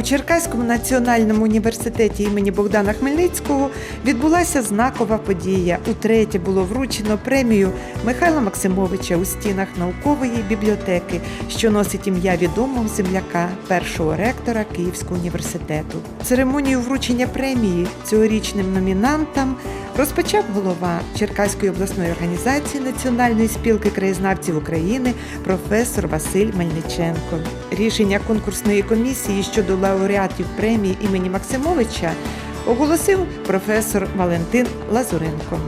У Черкаському національному університеті імені Богдана Хмельницького відбулася знакова подія. Утретє було вручено премію Михайла Максимовича у стінах наукової бібліотеки, що носить ім'я відомого земляка, першого ректора Київського університету. Церемонію вручення премії цьогорічним номінантам розпочав голова Черкаської обласної організації Національної спілки краєзнавців України професор Василь Мельниченко. Рішення конкурсної комісії щодо лауреатів премії імені Максимовича оголосив професор Валентин Лазуренко.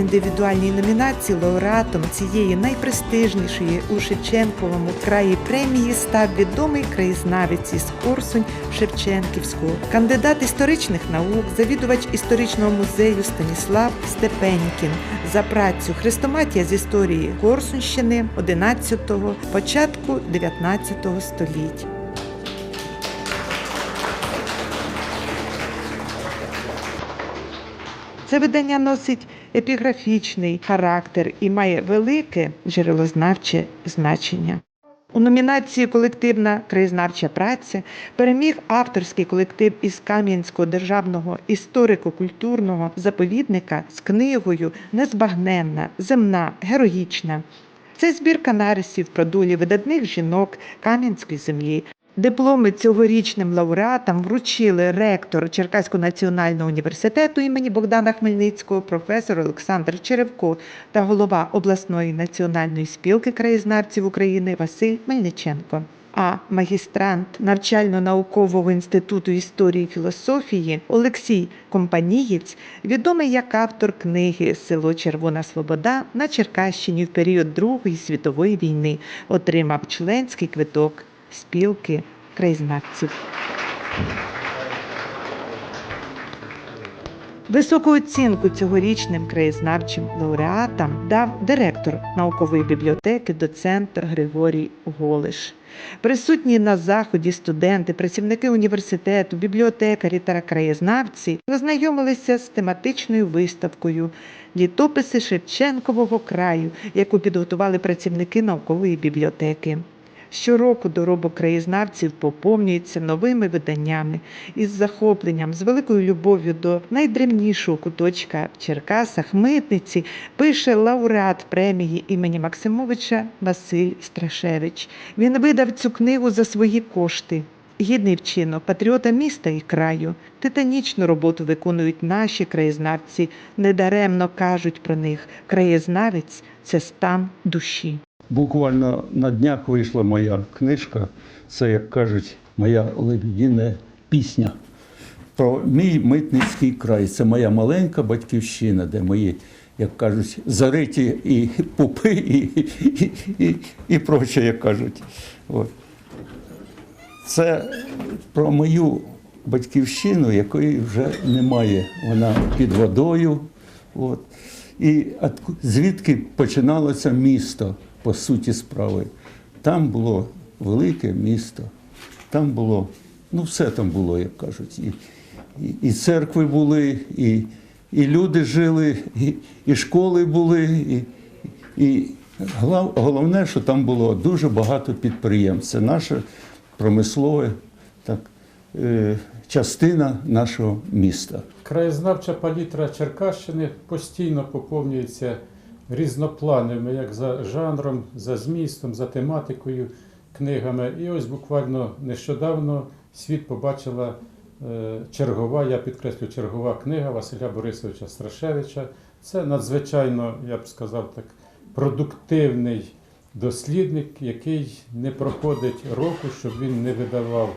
Індивідуальній номінації лауреатом цієї найпрестижнішої у Шевченковому краї премії став відомий краєзнавець із Корсунь Шевченківського, кандидат історичних наук, завідувач історичного музею Станіслав Степенькін за працю Хрестоматія з історії Корсунщини 11-го, початку 19 століть. Це видання носить епіграфічний характер і має велике джерелознавче значення. У номінації Колективна краєзнавча праця переміг авторський колектив із Кам'янського державного історико-культурного заповідника з книгою Незбагненна, земна, героїчна. Це збірка нарисів про долі видатних жінок Кам'янської землі. Дипломи цьогорічним лауреатам вручили ректор Черкаського національного університету імені Богдана Хмельницького, професор Олександр Черевко та голова обласної національної спілки краєзнавців України Василь Мельниченко. А магістрант навчально-наукового інституту історії і філософії Олексій Компанієць, відомий як автор книги Село Червона Слобода на Черкащині в період Другої світової війни, отримав членський квиток спілки краєзнавців. Високу оцінку цьогорічним краєзнавчим лауреатам дав директор наукової бібліотеки, доцент Григорій Голиш. Присутні на заході студенти, працівники університету, бібліотекарі та краєзнавці ознайомилися з тематичною виставкою Літописи Шевченкового краю, яку підготували працівники наукової бібліотеки. Щороку доробок краєзнавців поповнюється новими виданнями із захопленням, з великою любов'ю до найдревнішого куточка в Черкасах, митниці, пише лауреат премії імені Максимовича Василь Страшевич. Він видав цю книгу за свої кошти. Гідний вчинок патріота міста і краю. Титанічну роботу виконують наші краєзнавці. Недаремно кажуть про них. Краєзнавець це стан душі. Буквально на днях вийшла моя книжка, це, як кажуть, моя лебідіна пісня про мій митницький край. Це моя маленька батьківщина, де мої, як кажуть, зариті і пупи, і, і, і, і проче, як кажуть. От. Це про мою батьківщину, якої вже немає. Вона під водою. От. І звідки починалося місто, по суті справи. Там було велике місто, там було, ну все там було, як кажуть. І, і, і церкви були, і, і люди жили, і, і школи були, і, і глав- головне, що там було дуже багато підприємств. Це наша промислова так, е, частина нашого міста. Краєзнавча палітра Черкащини постійно поповнюється різноплановими, як за жанром, за змістом, за тематикою, книгами. І ось буквально нещодавно світ побачила е, чергова, я підкреслю, чергова книга Василя Борисовича Страшевича. Це надзвичайно, я б сказав так, продуктивний дослідник, який не проходить року, щоб він не видавав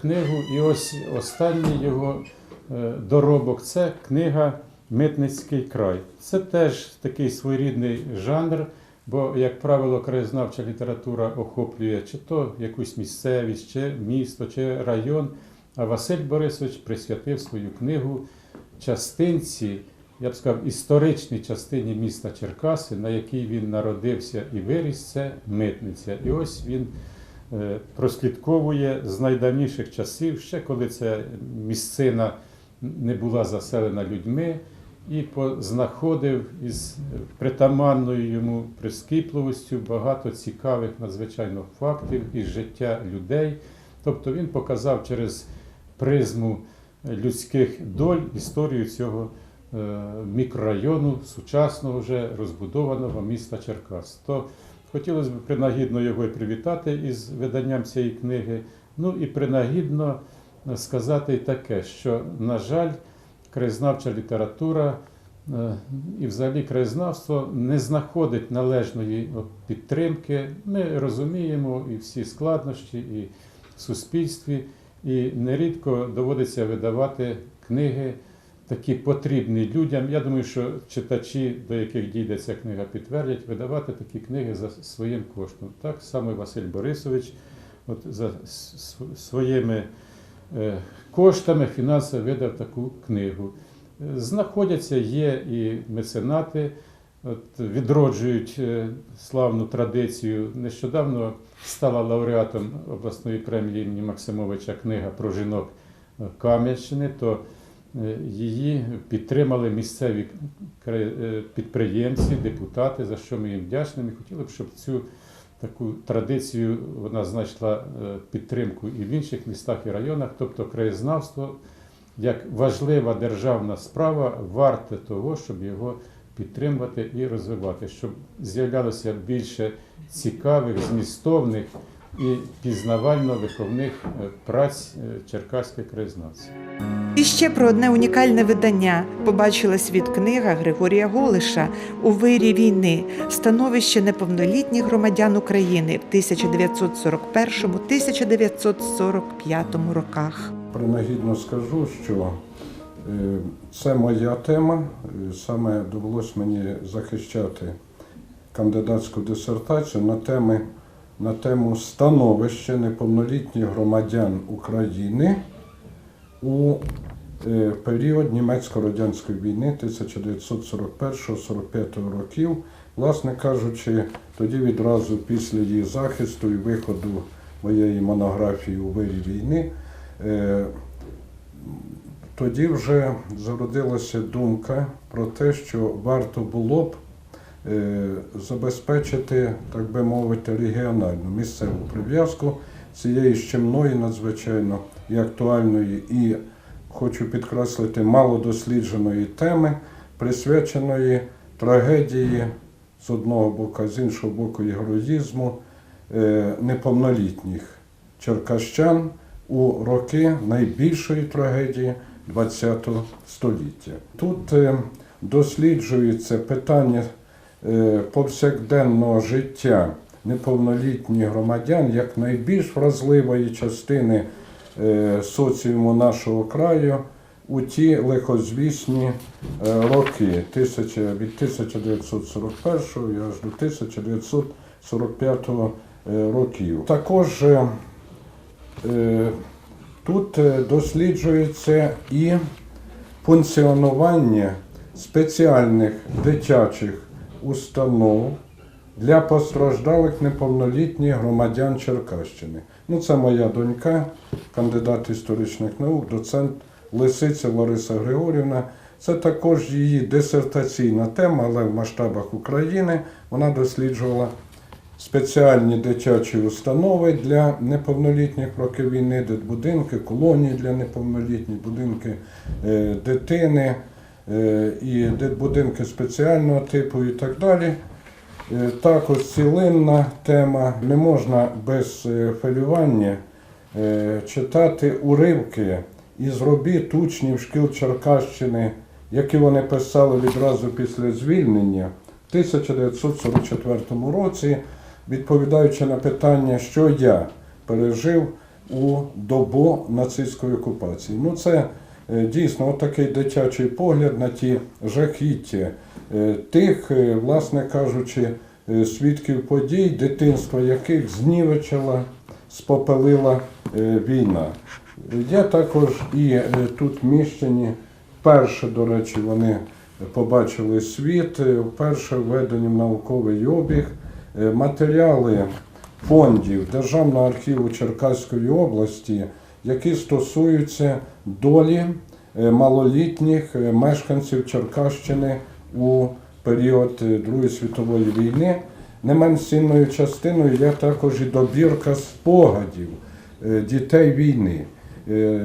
книгу. І ось останній його е, доробок це книга Митницький край. Це теж такий своєрідний жанр, бо, як правило, краєзнавча література охоплює чи то якусь місцевість, чи місто, чи район. А Василь Борисович присвятив свою книгу частинці, я б сказав, історичній частині міста Черкаси, на якій він народився і виріс, це митниця. І ось він е, прослідковує з найдавніших часів, ще коли ця місцина не була заселена людьми, і знаходив із притаманною йому прискіпливостю багато цікавих надзвичайно фактів із життя людей, Тобто він показав через призму людських доль історію цього е, мікрорайону, сучасного вже розбудованого міста Черкас. То хотілося б принагідно його і привітати із виданням цієї книги. Ну і принагідно е, сказати таке, що, на жаль, краєзнавча література е, і взагалі краєзнавство не знаходить належної підтримки. Ми розуміємо і всі складнощі, і в суспільстві, і нерідко доводиться видавати книги, такі потрібні людям. Я думаю, що читачі, до яких дійде ця книга, підтвердять, видавати такі книги за своїм коштом. Так само Василь Борисович от за своїми коштами фінансово видав таку книгу. Е, Знаходяться, є і меценати, от, відроджують е, славну традицію. Нещодавно стала лауреатом обласної премії імені Максимовича книга про жінок е, Кам'янщини, то е, її підтримали місцеві е, підприємці, депутати, за що ми їм вдячні. Ми хотіли б, щоб цю таку традицію вона знайшла е, підтримку і в інших містах і районах, тобто краєзнавство як важлива державна справа варте того, щоб його підтримувати і розвивати, щоб з'являлося більше цікавих, змістовних і пізнавально-виховних е, праць е, черкаських краєзнавців. І ще про одне унікальне видання побачила світ книга Григорія Голиша у вирі війни становище неповнолітніх громадян України в 1941-1945 роках. Принагідно скажу, що е, це моя тема. Е, Саме довелось мені захищати кандидатську дисертацію на, теми, на тему становище неповнолітніх громадян України у е, період німецько-радянської війни 1941-45 років. Власне кажучи, тоді відразу після її захисту і виходу моєї монографії у вирі війни. Е, Тоді вже зародилася думка про те, що варто було б е, забезпечити, так би мовити, регіональну місцеву прив'язку цієї щемної, надзвичайно і актуальної, і хочу підкреслити, малодослідженої теми, присвяченої трагедії з одного боку, з іншого боку, і героїзму е, неповнолітніх черкащан у роки найбільшої трагедії ХХ століття. Тут е, досліджується питання е, повсякденного життя неповнолітніх громадян як найбільш вразливої частини е, соціуму нашого краю у ті лихозвісні е, роки від 1941 аж до 1945 е, років. Також Тут досліджується і функціонування спеціальних дитячих установ для постраждалих неповнолітніх громадян Черкащини. Ну, це моя донька, кандидат історичних наук, доцент Лисиця Лариса Григорівна. Це також її дисертаційна тема, але в масштабах України вона досліджувала спеціальні дитячі установи для неповнолітніх в роки війни, дитбудинки, колонії для неповнолітніх, будинки е, дитини е, і дитбудинки спеціального типу і так далі. Е, Також цілинна тема. Не можна без е, хвилювання е, читати уривки із робіт учнів шкіл Черкащини, які вони писали відразу після звільнення в 1944 році, відповідаючи на питання, що я пережив у добу нацистської окупації. Ну, це е, дійсно такий дитячий погляд на ті жахіття е, тих, е, власне кажучи, свідків подій, дитинства яких знівечила, спопелила війна. Є також і тут міщені, вперше, до речі, вони побачили світ, вперше введені в науковий обіг матеріали фондів Державного архіву Черкаської області, які стосуються долі е, малолітніх е, мешканців Черкащини у період е, Другої світової війни. Не менш цінною частиною є також і добірка спогадів дітей війни.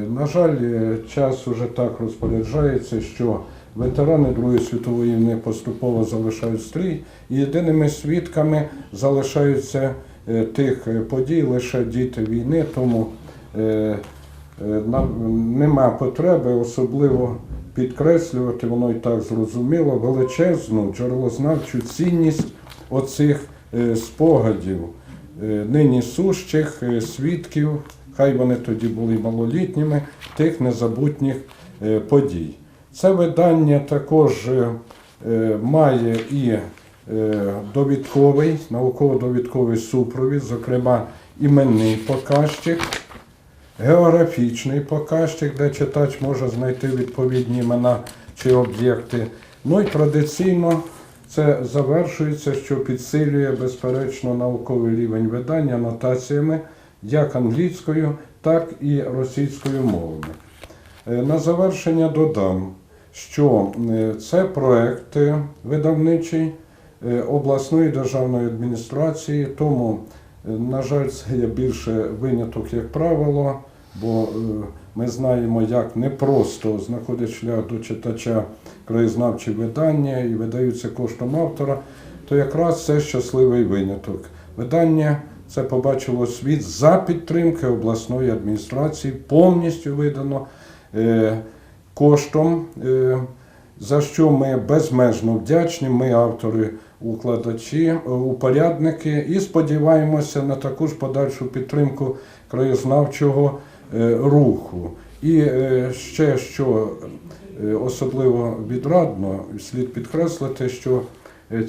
На жаль, час уже так розпоряджається, що ветерани Другої світової війни поступово залишають стрій, і єдиними свідками залишаються тих подій лише діти війни, тому нам нема потреби особливо підкреслювати, воно і так зрозуміло, величезну джерелознавчу цінність оцих е, спогадів, е, нині сущих е, свідків, хай вони тоді були малолітніми, тих незабутніх е, подій. Це видання також е, е, має і е, довідковий, науково-довідковий супровід, зокрема іменний показчик, географічний показчик, де читач може знайти відповідні імена чи об'єкти. Ну і традиційно це завершується, що підсилює безперечно науковий рівень видання нотаціями як англійською, так і російською мовами. Е, На завершення додам, що е, це проект е, видавничий обласної державної адміністрації, тому, на жаль, це є більше виняток, як правило, бо е, ми знаємо, як непросто знаходить шлях до читача краєзнавчі видання і видаються коштом автора, то якраз це щасливий виняток. Видання це побачило світ за підтримки обласної адміністрації, повністю видано е, коштом, е, за що ми безмежно вдячні. Ми автори, укладачі, е, упорядники, і сподіваємося на таку ж подальшу підтримку краєзнавчого е, руху. І е, ще що особливо відрадно, слід підкреслити, що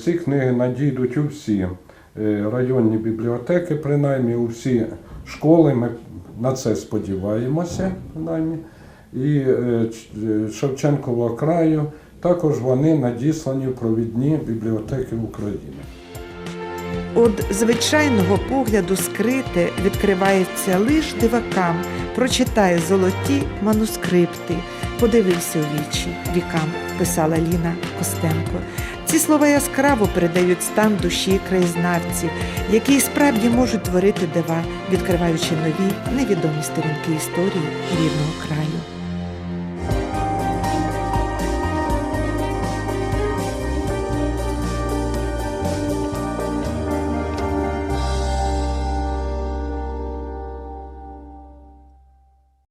ці книги надійдуть у всі районні бібліотеки, принаймні у всі школи. Ми на це сподіваємося, принаймні. І е, е, Шевченкового краю також вони надіслані в провідні бібліотеки України. От звичайного погляду скрите відкривається лиш дивакам, прочитає золоті манускрипти, подивився у вічі вікам, писала Ліна Костенко. Ці слова яскраво передають стан душі краєзнавців, які справді можуть творити дива, відкриваючи нові невідомі сторінки історії рідного краю.